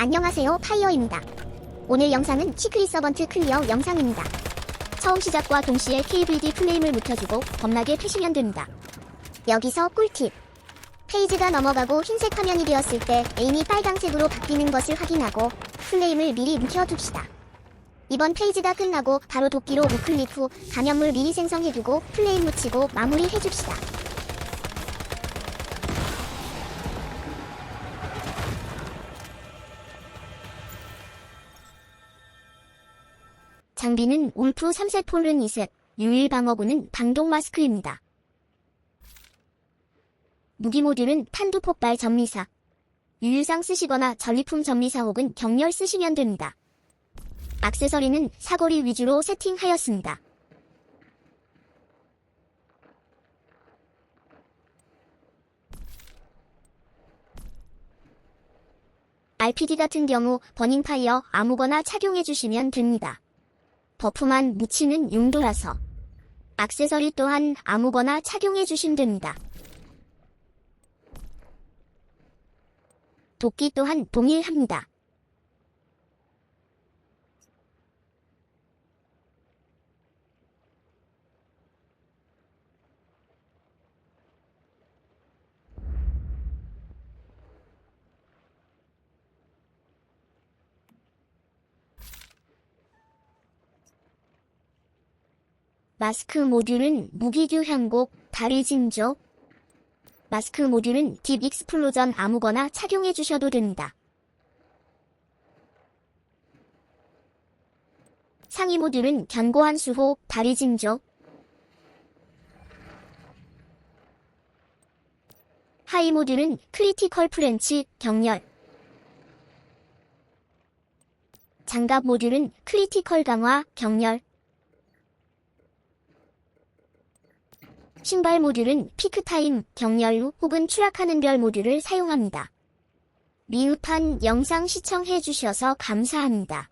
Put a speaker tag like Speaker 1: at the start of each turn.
Speaker 1: 안녕하세요 파이어입니다. 오늘 영상은 시크릿 서번트 클리어 영상입니다. 처음 시작과 동시에 KVD 플레임을 묵혀주고 겁나게 패시면 됩니다. 여기서 꿀팁. 페이지가 넘어가고 흰색 화면이 되었을 때 에임이 빨강색으로 바뀌는 것을 확인하고 플레임을 미리 묵혀둡시다. 이번 페이지가 끝나고 바로 도끼로 우클릭 후 감염물 미리 생성해두고 플레임 묻히고 마무리해줍시다. 장비는 울프 3색 폴른 2색, 유일 방어구는 방독 마스크입니다. 무기 모듈은 탄두 폭발 전미사. 유일상 쓰시거나 전리품 전미사 혹은 경렬 쓰시면 됩니다. 악세서리는 사거리 위주로 세팅하였습니다. RPD 같은 경우 버닝파이어 아무거나 착용해 주시면 됩니다. 버프만 묻히는 용도라서 악세서리 또한 아무거나 착용해 주시면 됩니다. 도끼 또한 동일합니다. 마스크 모듈은 무기규 향곡, 다리 징조. 마스크 모듈은 딥 익스플로전 아무거나 착용해 주셔도 됩니다. 상위 모듈은 견고한 수호, 다리 징조. 하이 모듈은 크리티컬 프렌치, 경렬. 장갑 모듈은 크리티컬 강화, 경렬. 신발 모듈은 피크타임, 경렬 혹은 추락하는 별 모듈을 사용합니다. 미흡한 영상 시청해주셔서 감사합니다.